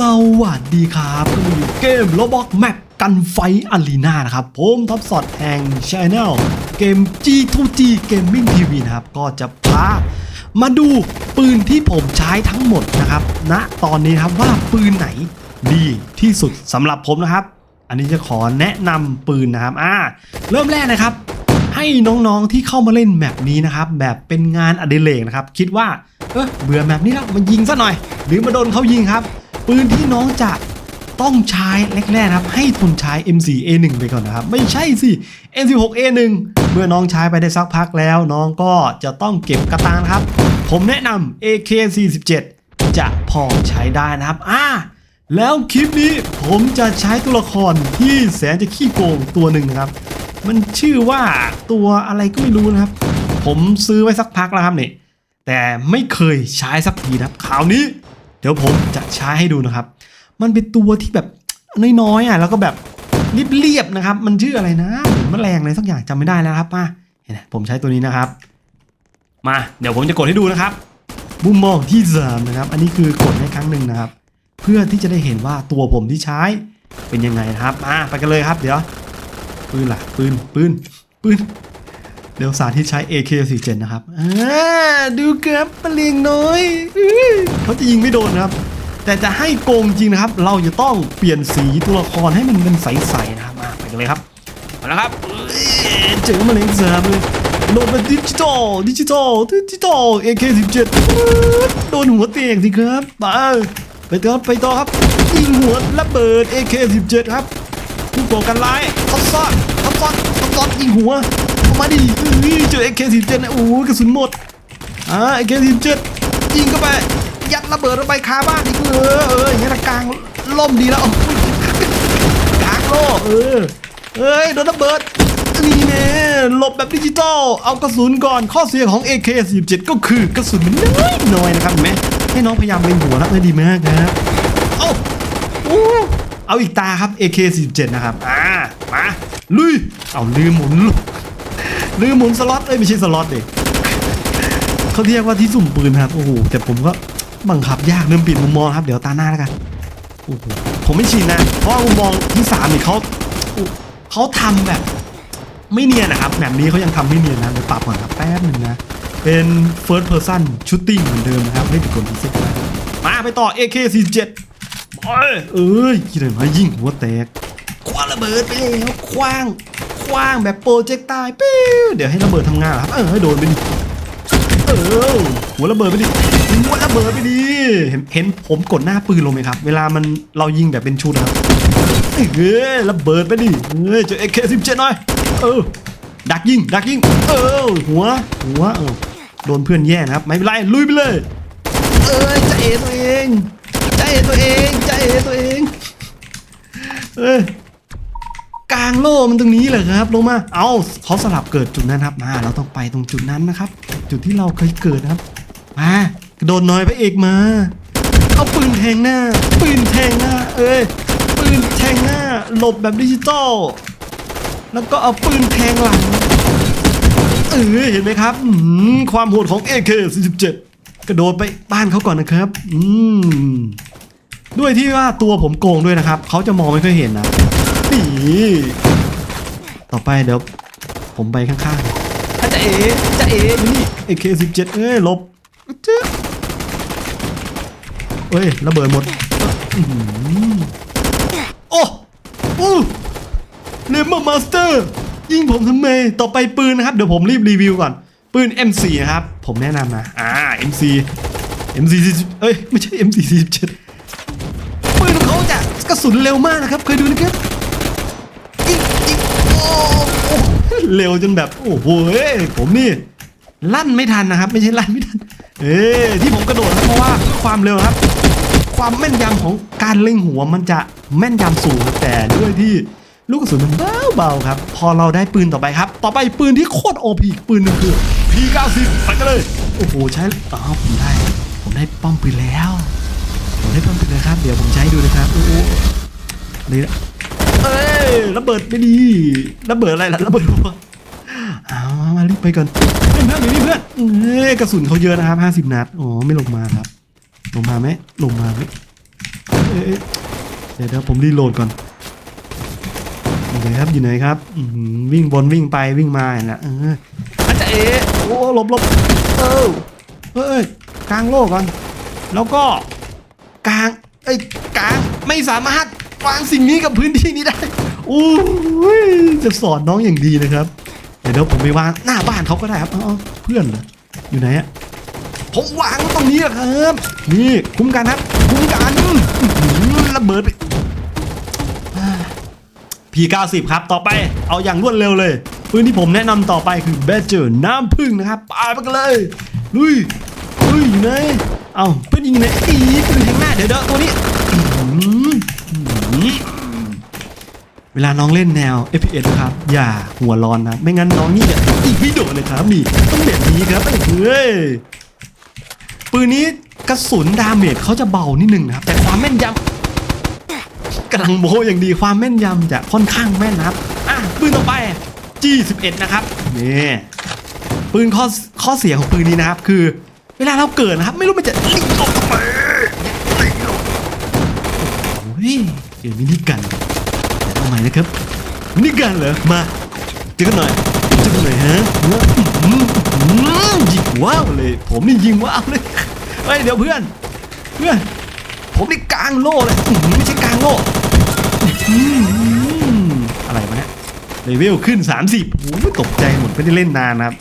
สวัสดีครับก็อยู่เกมโลบอกแมปกันไฟอารีนานะครับผมท็อปสอดแห่งช n แนลเกม G2G Gaming TV นะครับ ก็จะพามาดูปืนที่ผมใช้ทั้งหมดนะครับณตอนนี้ครับว่าปืนไหนดีที่สุดสำหรับผมนะครับ อันนี้จะขอแนะนำปืนนะครับอ่าเริ่มแรกนะครับ ให้น้องๆที่เข้ามาเล่นแมปนี้นะครับ แบบเป็นงานอดิเรกนะครับ คิดว่าเออเบื่อแมปนี้แล้วมายิงซะหน่อย หรือมาโดนเขายิงครับ ปืนที่น้องจะต้องใช้แรกๆนะครับ ให้ทุนใช้ M4A1 ไปก่อนนะครับ ไม่ใช่สิ M16A1 เมื่อน้องใช้ไปได้สักพักแล้ว น้องก็จะต้องเก็บกระตังนะครับ ผมแนะนำ AK47 จะพอใช้ได้นะครับอ่าแล้วคลิปนี้ผมจะใช้ตัวละครที่แสนจะขี้โกงตัวหนึ่งนะครับ มันชื่อว่าตัวอะไรก็ไม่รู้นะครับ ผมซื้อไว้สักพักแล้วครับเนี่ยแต่ไม่เคยใช้สักทีนะครับคราวนี้ ดี๋ยวผมจะใช้ให้ดูนะครับ มันเป็นตัวที่แบบน้อยๆอะแล้วก็แบบเรียบๆนะครับ มันชื่ออะไรนะเหมือนแมลงอะไรสักอย่างจำไม่ได้แล้วครับมาเห็นไหมผมใช้ตัวนี้นะครับ มาเดี๋ยวผมจะกดให้ดูนะครับมุมมองที่สามนะครับ อันนี้คือกดให้ครั้งหนึ่งนะครับ เพื่อที่จะได้เห็นว่าตัวผมที่ใช้เป็นยังไงนะครับมาไปกันเลยครับ เดี๋ยวปืนล่ะปืนปืนปืน เดี๋ยวสาธิตใช้ AK47 นะครับอ่าดูครับปลีงน้อยอื้อเขาจะยิงไม่โดนนะครับ แต่จะให้โกงจริงนะครับ เราจะต้องเปลี่ยนสีตัวละครให้มันเป็นใสๆนะครับมาไปกันเลยครับมาแล้วครับเอ้ยเจอมาเลยสามเลยโดนเป็นดิจิตอลดิจิตอลดิจิตอล AK17 โดนหัวเตียงสิครับไปไปต่อไปต่อครับยิงหัวระเบิด AK17 ครับผู้ก่อการร้ายทับซ้อนทับซ้อนทับซ้อนยิงหัว เข้ามาดิเอ้ยเจอ AK47 นะโอ้โหกระสุนหมดอ่า AK47 ยิงเข้าไปยัดระเบิดลงไปคาบ้านอีกเออเอออย่างนี้กลางล่มดีแล้วกลางโล่เออเอ้ยโดนระเบิดนี่แน่หลบแบบดิจิตอลเอากระสุนก่อนข้อเสียของ AK47 ก็คือกระสุนมันน้อยน้อยนะครับเห็นไหมให้น้องพยายามเล็งหัวแล้วเออดีมากนะครับเอ้าโอ้เอาอีกตาครับ AK47 นะครับอ่ามาลุยเอาลืมหมุน ลืมหมุนสล็อตเอ้ยไม่ใช่สล็อตดิเขาเรียกว่าที่สุ่มปืนครับโอ้โหแต่ผมก็บังคับยากเริ่มปลี่ยนมุมมองครับเดี๋ยวตาหน้าแล้วกันโอ้โหผมไม่ชินนะเพราะมุมมองที่สามนี่เขาเขาทำแบบ ไม่เนียนนะครับแบบนี้เขายังทำไม่เนียนนะเดี๋ยวปรับก่อนครับแป๊บหนึ่งนะเป็น first person shooting เหมือนเดิมนะครับไม่ผิดกฎที่เซ็ตมาไปต่อ AK47 โอ้ยเอ้ยกี่เลยมายิงหัวแตกคว้าระเบิดไปแล้วคว้าง คว้างแบบโปรเจกต์ตายปิ้วเดี๋ยวให้ระเบิดทำงานครับ เออให้โดนไปดิเออหัวระเบิดไปดิหัวระเบิดไปดิเห็นเห็นผมกดหน้าปืนลงไหมครับ เวลามันเรายิงแบบเป็นชุดนะครับเออระเบิดไปดิเออเจอ AK17 หน่อยเออดักยิงดักยิงเออหัวหัวเออโดนเพื่อนแย่นะครับ ไม่เป็นไรลุยไปเลย เอ้ยจะเอตัวเองจะเอตัวเองจะเอตัวเองเอ้ย กลางโล่มันตรงนี้เหรอครับลงมา เอาเขาสลับเกิดจุดนั้นครับมาเราต้องไปตรงจุดนั้นนะครับ จุดที่เราเคยเกิดนะครับมากระโดดน้อยพระเอกมาเอาปืนแทงหน้า ปืนแทงหน้า เอ้ยปืนแทงหน้า หลบแบบดิจิตอลแล้วก็เอาปืนแทงหลังเออเห็นไหมครับความโหดของ AK47 กระโดดไปบ้านเขาก่อนนะครับ อืมด้วยที่ว่าตัวผมโกงด้วยนะครับ เขาจะมองไม่ค่อยเห็นนะ นี่ต่อไปเดี๋ยวผมไปข้างๆอะจะเอ๋จะเอ๋อยู่นี่ AK17 เอ้ยหลบจ๊ะเอ้ยระเบิดหมดอื้อหือโอ้โอ้เลมอนมาสเตอร์ยิงผมทำไมต่อไปปืนนะครับ เดี๋ยวผมรีบรีวิวก่อน ปืน M4 นะครับ ผมแนะนำนะอ่า M4 M4 40เอ้ย ไม่ใช่ M4 47ปืนของเขาจะกระสุนเร็วมากนะครับ เคยดูนะครับ เร็วจนแบบโอ้โหผมนี่ลั่นไม่ทันนะครับ ไม่ใช่ลั่นไม่ทัน เอ้ที่ผมกระโดดนะครับเพราะว่าความเร็วครับ ความแม่นยำของการเล็งหัวมันจะแม่นยำสูงแต่ด้วยที่ลูกกระสุนมันเบาๆครับ พอเราได้ปืนต่อไปครับ ต่อไปปืนที่โคตรโอพีปืนหนึงคือ P90 ไปกันเลย โอ้โหใช้อ๋อผมได้ ผมได้ป้อมปืนแล้ว ผมได้ป้อมปืนแล้วครับ เดี๋ยวผมใช้ดูนะครับโอ้โหนี่ เอ้ยระเบิดไม่ดีระเบิดอะไรล่ะระเบิดหัวเอามารีบไปก่อนเพื่อนเพื่อนอยู่นี่เพื่อนเอ้ยกระสุนเขาเยอะนะครับ50นัดอ๋อไม่ลงมาครับ ลงมาไหมลงมาไหมเดี๋ยวเดี๋ยวผมรีโหลดก่อนอยู่ไหนครับอยู่ไหนครับวิ่งบนวิ่งไปวิ่งมาอย่างนี้นเอออาจจะเอ๋โอ้หลบหลบเออเอ้ยกลางโลกก่อน แล้วก็กลางเอ้ยกลางไม่สามารถ วางสิ่งนี้กับพื้นที่นี้ได้อู้ยจะสอนน้องอย่างดีนะครับ เดี๋ยวผมไปวางหน้าบ้านเขาก็ได้ครับเอาเพื่อนเหรออยู่ไหนอะผมวางตรงนี้ครับ นี่คุ้มกันครับคุ้มกันระเบิดไปพี90 ครับ ต่อไปเอาอย่างรวดเร็วเลยปืนที่ผมแนะนำต่อไปคือแบเจอร์น้ำพึ่งนะครับปาไปกันเลยลุยลุยอยู่ไหนเอาเพื่อนยิงไหนอีปืนแทงหน้าเดี๋ยวเดี๋ยวตัวนี้อื้อหืออื้อหือ เวลาน้องเล่นแนว FPS นะครับ อย่าหัวร้อนนะ ไม่งั้นน้องนี่จะอีกไม่โดดเลยครับนี่ต้องแบบนี้ครับไอ้เฮ้ยปืนนี้กระสุนดาเมจเขาจะเบานิดนึงนะครับ แต่ความแม่นยำกำลังโมอย่างดีความแม่นยำจะค่อนข้างแม่นนะครับอะปืนต่อไป G11 นะครับนี่ปืนข้อข้อเสียของปืนนี้นะครับ คือ เวลาเราเกิดนะครับ ไม่รู้มันจะลิงออกมาลิงออกโอ้ยเจอมินิกัน เอาใหม่นะครับ นี่กันเหรอ มาเจอกันหน่อยเจอกันหน่อยฮะยิงว้าวเลย ผมนี่ยิงว้าวเลยเฮ้ยเดี๋ยวเพื่อน เพื่อน ผมนี่กลางโล่เลยไม่ใช่กลางโล่อะไรวะเนี่ยเลเวลขึ้น 30โอ้โหตกใจหมดไม่ได้เล่นนานครับ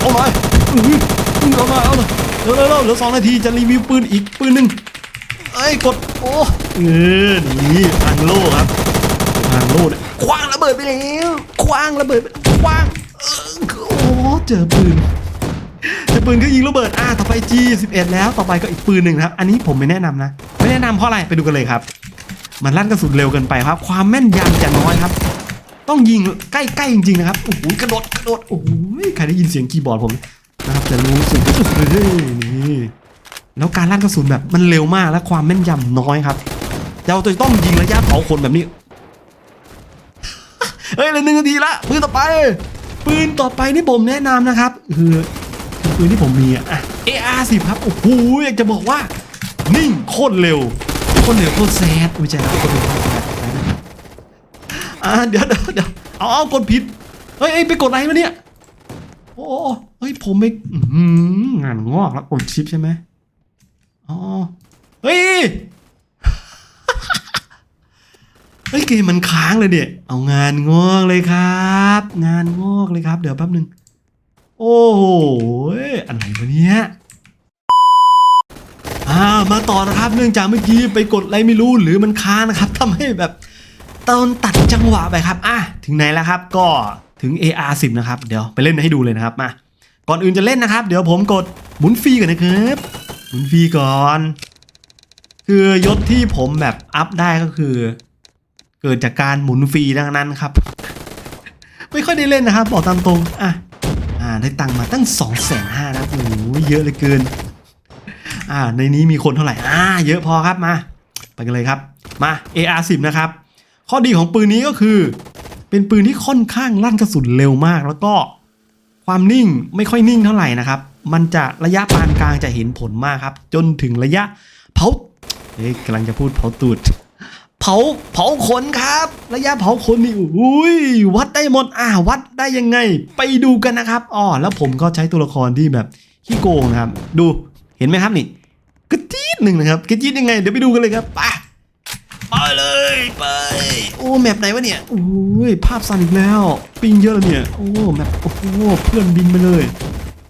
เอาหน่อยเอาหน่อยเอาหน่อยเร็วเร็วเหลือสองนาทีจะรีวิวปืนอีกปืนหนึ่งเอ้ยกดโอ้เออนี่พังโล่ครับ พังโล่เนี่ยคว้างระเบิดไปแล้วคว้างระเบิดคว้างเออโอ้เจอปืนเจอปืนก็ยิงระเบิดอ่าต่อไป G11 แล้วต่อไปก็อีกปืนหนึ่งนะครับอันนี้ผมไม่แนะนำนะ ไม่แนะนำเพราะอะไรไปดูกันเลยครับ มันลั่นกระสุนเร็วเกินไปครับ ความแม่นยำจะน้อยครับ ต้องยิงใกล้ๆจริงๆนะครับโอ้โหกระโดดกระโดดโอ้โหใครได้ยินเสียงคีย์บอร์ดผมนะครับจะรู้สึกเลยนี่แล้วการลั่นกระสุนแบบมันเร็วมากและความแม่นยำน้อยครับเราจะต้องยิงระยะเผาขนแบบนี้ เฮ้ยเหลยหนึ่งนาทีละปืนต่อไป ปืนต่อไปที่ผมแนะนำนะครับคือปืนที่ผมมีอะอะ AR10 ครับโอ้โหอยากจะบอกว่า นิ่งโคตรเร็วโคตรเร็วโคตรแซดไม่ใช่ครับโคตรเร็วโคตรแซดอ่าเดี๋ยวเดี๋ยวเดี๋ยวเอาเอากดผิดเฮ้ยเอ้ยไปกดอะไรมาเนี่ยโอ้เฮ้ยผมไม่งานงอกแล้วกดชิปใช่ไหมอ๋อเฮ้ย เฮ้ยเกมมันค้างเลยเนี่ยเอางานงอกเลยครับ งานงอกเลยครับ เดี๋ยวแป๊บหนึ่งโอ้โหอะไรวะเนี่ยอ่ามาต่อนะครับเนื่องจากเมื่อกี้ไปกดอะไรไม่รู้หรือมันค้างนะครับทำให้แบบตอนตัดจังหวะไปครับอะถึงไหนแล้วครับก็ถึง AR10 นะครับเดี๋ยวไปเล่นให้ดูเลยนะครับมาก่อนอื่นจะเล่นนะครับ เดี๋ยวผมกดหมุนฟรีก่อนนะครับหมุนฟรีก่อน คือยศที่ผมแบบอัพได้ก็คือ เกิดจากการหมุนฟรีดังนั้นครับ ไม่ค่อยได้เล่นนะครับ บอกตามตรงอะอ่าได้ตังมาตั้ง2องแสนห้านะโอ้โหเยอะเลยเกิน อ่าในนี้มีคนเท่าไหร่อ่าเยอะพอครับมา ไปกันเลยครับมา AR10 นะครับข้อดีของปืนนี้ก็คือ เป็นปืนที่ค่อนข้างลั่นกระสุนเร็วมาก แล้วก็ความนิ่งไม่ค่อยนิ่งเท่าไหร่นะครับ มันจะระยะปานกลางจะเห็นผลมากครับ จนถึงระยะเผาเอ๊ะกำลังจะพูดเผาตูด เผาเผาขนครับ ระยะเผาขนนี่อุ้ยวัดได้หมดอ่าวัดได้ยังไง ไปดูกันนะครับอ๋อแล้วผมก็ใช้ตัวละครที่แบบขี้โกงนะครับ ดูเห็นไหมครับนี่กระจี๊ดหนึ่งนะครับกระจี๊ดยังไง เดี๋ยวไปดูกันเลยครับไปไปเลยไปโอ้แมปไหนวะเนี่ยโอ้ยภาพสั่นอีกแล้ว ปิงเยอะเลยเนี่ยโอ้แมปโอ้เพื่อนบินไปเลย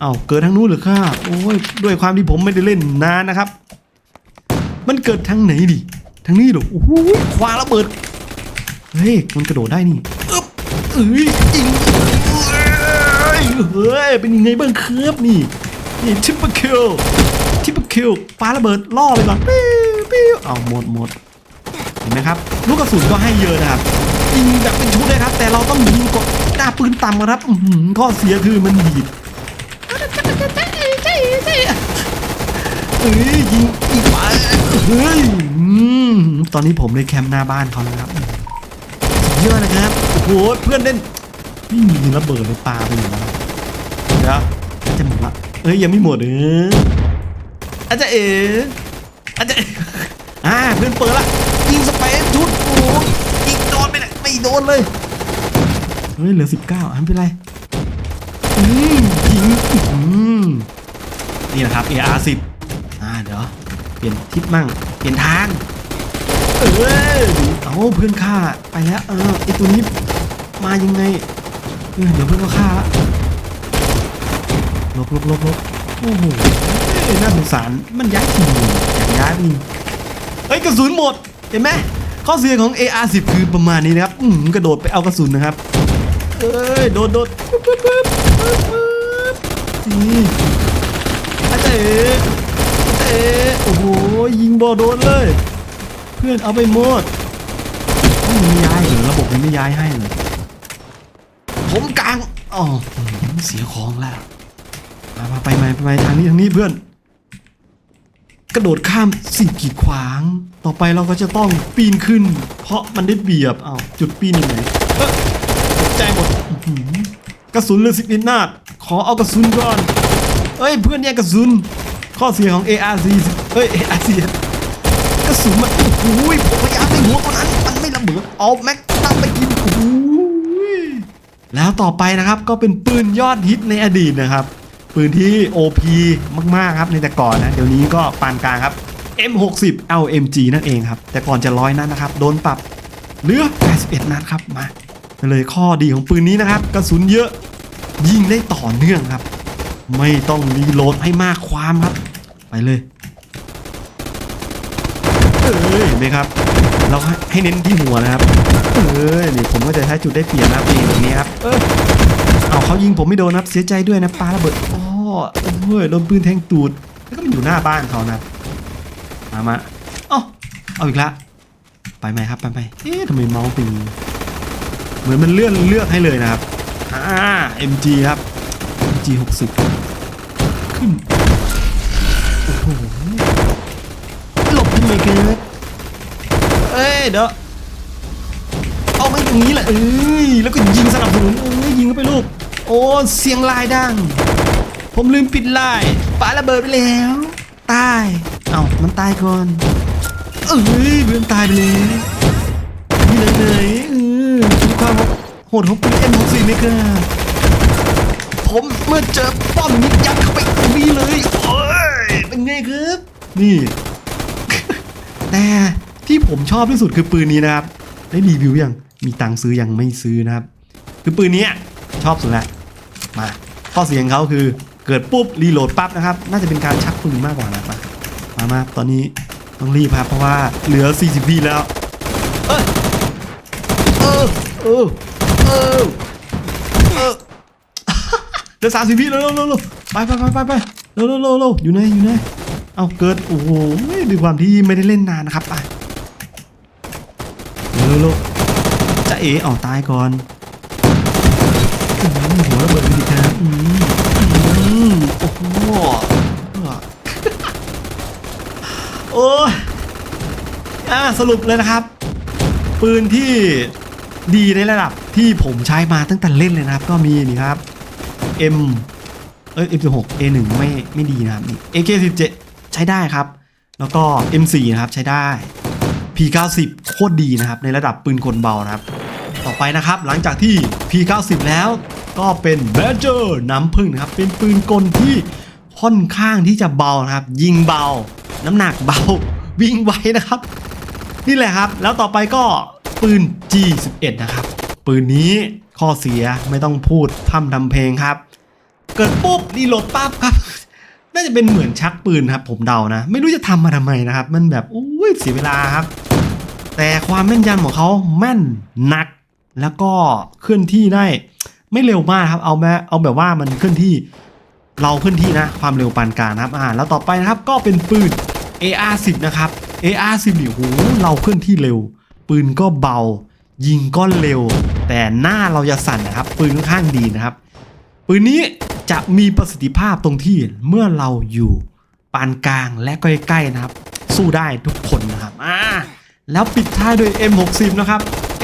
เอ้าเกิดทางนู้นหรือค่ะโอ้ยด้วยความที่ผมไม่ได้เล่นนานนะครับ มันเกิดทางไหนดิ ทางนี้เหรอโอ้โหควาระเบิด เฮ้ยมันกระโดดได้นี่อึ๊บเอ้ยจริงเอ้ยเฮ้ย เป็นยังไงบ้างครับนี่ นี่ทิปเปอร์คิลทิปเปอร์คิลปาระเบิดล่อไปก่อนปิ้วปิ้วเอาหมดหมดเห็นไหมครับ ลูกกระสุนก็ให้เยอะนะครับยิงแบบเป็นชุดเลยครับ แต่เราต้องยิงกดหน้าปืนต่ำนะครับอื้อหือข้อเสียคือมันดีด อ้ยยิงอีกไปเฮ้ยอืมตอนนี้ผมในแคมป์หน้าบ้านเขาแล้วครับสุดยอดนะครับโอ้โหเพื่อนเล่นนี่มีระเบิดเลยปาไปอยู่แล้วเดี๋ยวจะหมดละเอ้ยยังไม่หมดเอออาจจะเอ๋อาจจะอ่าเพื่อนเปิดละยิงสเปซชุดโอ้ยยิงโดนไปไหนไม่โดนเลยเฮ้ยเหลือสิบเก้าอันไม่เป็นไรอืมยิงอืมนี่แหละครับ AR 10 เดี๋ยวเปลี่ยนทิศมั่ง เปลี่ยนทาง เออเอาเพื่อนฆ่าไปแล้ว เออไอตัวนี้มายังไงเออเดี๋ยวเพื่อนก็ฆ่าละลบลบลบลบโอ้โหเอ้ยน่าสงสารมันย้ายทีมอยากย้ายไปนี่เฮ้ยกระสุนหมดเห็นไหมข้อเสียของ AR10 คือประมาณนี้นะครับอืมกระโดดไปเอากระสุนนะครับเอ้ยโดดโดดปึ๊บปึ๊บปึ๊บปึ๊บปึ๊บนี่อาเจ๊อาเจ๊ โอ้โห ยิงบอโดนเลย เพื่อนเอาไปหมดไม่มีย้ายเหรอระบบนี้ไม่ย้ายให้เลยผมกลางอ๋อเสียของแล้วมามาไปไปไปทางนี้ทางนี้เพื่อน กระโดดข้ามสิ่งกีดขวาง ต่อไปเราก็จะต้องปีนขึ้น เพราะมันได้เปรียบอ้าวจุดปีนอยู่ไหนเอ้อตกใจหมดกระสุนเลือสิบนิดนาดขอเอากระสุนก่อนเอ้ยเพื่อนแย่งกระสุน ข้อเสียของ ARC เอ้ย ARC กระสุนมันโอ้โหผมพยายามในหัวคนนั้นมันไม่ระเบิดเอาแม็กตั้งไปกินโอ้โหแล้วต่อไปนะครับก็เป็นปืนยอดฮิตในอดีตนะครับ ปืนที่ OP มากๆครับในแต่ก่อนนะ เดี๋ยวนี้ก็ปานกลางครับ M60 LMG นั่นเองครับ แต่ก่อนจะร้อยนัดนนะครับ โดนปรับเหลือ 81 นัดครับมาเลยข้อดีของปืนนี้นะครับ กระสุนเยอะยิงได้ต่อเนื่องครับ ไม่ต้องรีโหลดให้มากความครับ เลยเอ้ยเห็นไหมครับ เราให้ให้เน้นที่หัวนะครับ เอ้ยนี่ผมก็จะใช้จุดได้เปรียบนะครับนี่แบบนี้ครับ เออเอาเขายิงผมไม่โดนนะครับเสียใจด้วยนะปาระเบิดอ๋อเฮ้ยโดนปืนแทงตูดแล้วก็มันอยู่หน้าบ้านเขานะมามาเอาเอาอีกละ ไปไหมครับไปไหมเอ๊ะทำไมเมาส์เป็นเหมือนมันเลื่อนเลือกให้เลยนะครับอ่า MG ครับ MG 60 ขึ้นโอ้โหลบทำไมเกิดเอ้ยเดี๋ยวเอาไม่ตรงนี้แหละเอ้ยแล้วก็ยิงสนับสนุนเอ้ยยิงเข้าไปลูกโอ้เสียงลายดัง ผมลืมปิดลายปาระเบิดไปแล้วตายเอามันตายก่อนเอ้ยเพื่อตายไปเลยนี่เลยเลยเออคือความโหดของปืนเอ็มหกสี่นี่ครับผมเมื่อเจอป้อมนี้ยัดเข้าไปตรงนี้เลยโอ้ย ครับ นี่ แต่ที่ผมชอบที่สุดคือปืนนี้นะครับ ได้รีวิวยัง มีตังค์ซื้อยังไม่ซื้อนะครับ คือปืนนี้ชอบสุดละมา ข้อเสียงเขาคือเกิดปุ๊บรีโหลดปั๊บนะครับ น่าจะเป็นการชักปืนมากกว่านะมามามาตอนนี้ต้องรีบครับเพราะว่าเหลือ 40วิแล้วเออเออเออเออเหลือสามสิบวิแล้วเร็วเร็วไปไปไปไปเร็วเร็วเร็วอยู่ไหนอยู่ไหน เอาเกิดโอ้โหด้วยความที่ไม่ได้เล่นนานนะครับไปเร็วเร็วเร็วจะเอ๋เอาตายก่อนอืมหัวระเบิดไปดิครับอืมอืมโอ้โหโอ้อ่าสรุปเลยนะครับ ปืนที่ดีในระดับที่ผมใช้มาตั้งแต่เล่นเลยนะครับ ก็มีนี่ครับ M เอ้ย M16 A1 ไม่ไม่ดีนะครับนี่ AK17 ใช้ได้ครับ แล้วก็ M4 นะครับใช้ได้ P90 โคตรดีนะครับ ในระดับปืนกลเบานะครับ ต่อไปนะครับหลังจากที่ P90 แล้วก็เป็น Badger น้ำผึ้งนะครับ เป็นปืนกลที่ค่อนข้างที่จะเบานะครับ ยิงเบา น้ำหนักเบา วิ่งไวนะครับ นี่แหละครับ แล้วต่อไปก็ปืน G11 นะครับ ปืนนี้ข้อเสียไม่ต้องพูดพร่ำทำเพลงครับ เกิดปุ๊บรีโหลดปั๊บครับ น่าจะเป็นเหมือนชักปืนครับ ผมเดานะ ไม่รู้จะทำมาทำไมนะครับ มันแบบอุ้ยเสียเวลาครับ แต่ความแม่นยำของเขาแม่นหนัก แล้วก็เคลื่อนที่ได้ ไม่เร็วมากครับ เอาแบบเอาแบบว่ามันเคลื่อนที่ เราเคลื่อนที่นะ ความเร็วปานกลางครับอ่าแล้วต่อไปนะครับก็เป็นปืน AR10 นะครับ AR10 นี่โหเราเคลื่อนที่เร็ว ปืนก็เบา ยิงก็เร็ว แต่หน้าเราจะสั่นนะครับ ปืนค่อนข้างดีนะครับปืนนี้ จะมีประสิทธิภาพตรงที่เมื่อเราอยู่ปานกลางและใกล้ๆนะครับ สู้ได้ทุกคนนะครับอ่าแล้วปิดท้ายด้วย M60 นะครับ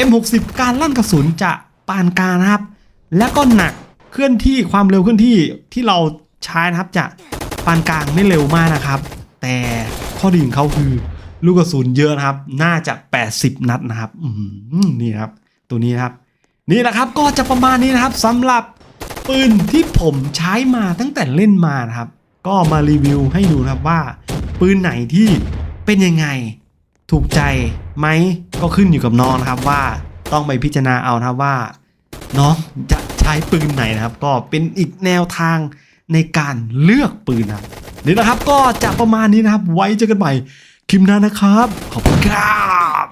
M60 การลั่นกระสุนจะปานกลางนะครับ และก็หนักเคลื่อนที่ความเร็วเคลื่อนที่ที่เราใช้นะครับจะปานกลางไม่เร็วมากนะครับ แต่ข้อดีของเขาคือลูกกระสุนเยอะนะครับ น่าจะ 80 นัดนะครับ อืมนี่ครับ ตัวนี้นะครับ นี่นะครับก็จะประมาณนี้นะครับสำหรับ ปืนที่ผมใช้มาตั้งแต่เล่นมานะครับ ก็มารีวิวให้ดูนะครับว่า ปืนไหนที่เป็นยังไง ถูกใจไหมก็ขึ้นอยู่กับน้องนะครับว่าต้องไปพิจารณาเอานะครับว่าน้องจะใช้ปืนไหนนะครับ ก็เป็นอีกแนวทางในการเลือกปืนนะนี่นะครับก็จะประมาณนี้นะครับ ไว้เจอกันใหม่คลิปหน้านะครับ ขอบคุณครับ